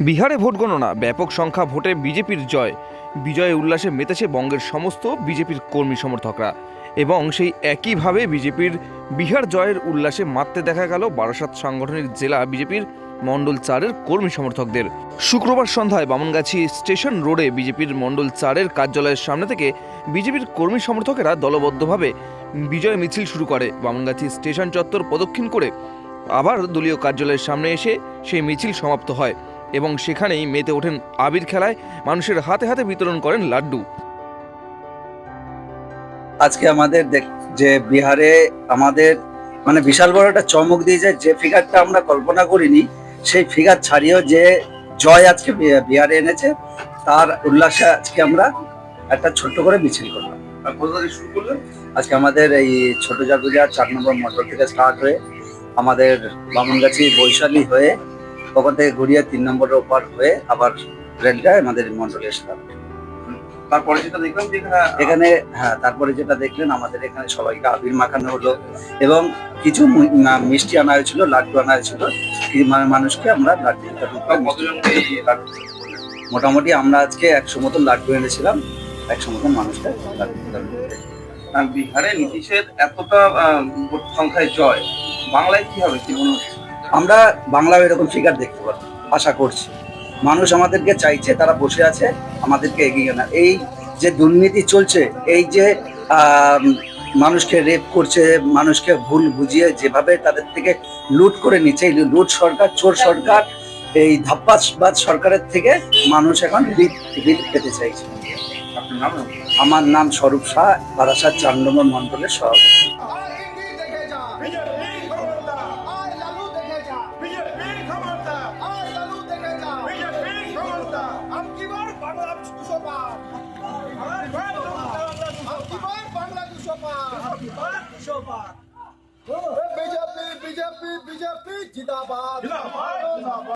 বিহারে ভোট গণনা, ব্যাপক সংখ্যা ভোটে বিজেপির জয়। বিজয়ে উল্লাসে মেতেছে বঙ্গের সমস্ত বিজেপির কর্মী সমর্থকরা। এবং সেই একইভাবে বিজেপির বিহার জয়ের উল্লাসে মাততে দেখা গেল বারাসাত সাংগঠনিক জেলা বিজেপির মণ্ডল চারের কর্মী সমর্থকদের। শুক্রবার সন্ধ্যায় বামনগাছি স্টেশন রোডে বিজেপির মণ্ডল চারের কার্যালয়ের সামনে থেকে বিজেপির কর্মী সমর্থকেরা দলবদ্ধভাবে বিজয় মিছিল শুরু করে। বামনগাছি স্টেশন চত্বর প্রদক্ষিণ করে আবার দলীয় কার্যালয়ের সামনে এসে সেই মিছিল সমাপ্ত হয়। এবং সেখানেই মেতে ওঠেন আবির খেলায় মানুষের হাতে হাতে বিতরণ করেন লাড্ডু। আজকে আমাদের দেখ- যে বিহারে আমাদের মানে বিশাল বড় একটা চমক দিয়েছে যে ফিগারটা আমরা কল্পনা করিনি সেই ফিগার ছাড়িয়েও যে জয় আজকে বিহারে এনেছে তার উল্লাসে আজকে আমরা একটা ছোট্ট করে মিছিল করলাম। শুরু করলেন? আজকে আমাদের এই ছোট জাগুলিয়া চার নম্বর মন্ডল থেকে স্টার্ট হয়ে আমাদের বামনগাছি বৈশালী হয়ে ওখান থেকে ঘুরিয়ে তিন নম্বরের ওপার হয়ে আবার রেলটা আমাদের মন্ডলে এসলাম তারপরে যেটা দেখলাম যে এখানে হ্যাঁ তারপরে যেটা দেখলেন আমাদের এখানে সবাইকে আবির মাখানো হলো এবং কিছু মিষ্টি আনা হয়েছিল লাড্ডু আনা হয়েছিল। মানে মানুষকে আমরা লাড্ডু? মোটামুটি আমরা আজকে একশো মতন লাড্ডু এনেছিলাম একশো মতন মানুষকে লাড্ডু বিতরণ বিহারে নীতিশের এতটা সংখ্যায় জয় বাংলায় কি হবে? কি মনে হচ্ছে? আমরা বাংলাও এরকম ফিগার দেখতে পাবো আশা করছি। মানুষ আমাদেরকে চাইছে তারা বসে আছে আমাদেরকে এগিয়ে না। এই যে দুর্নীতি চলছে এই যে মানুষকে রেপ করছে মানুষকে ভুল বুঝিয়ে যেভাবে তাদের থেকে লুট করে নিচ্ছে এই লুট সরকার চোর সরকার এই ধাপ্পাবাজ সরকারের থেকে মানুষ এখন রিট পেতে চাইছে। আমার নাম স্বরূপ শাহ বারাসাত চার নম্বর মন্ডলের সভাপতি। দুশো পার বিজেপি বিজেপি বিজেপি জিন্দাবাদ।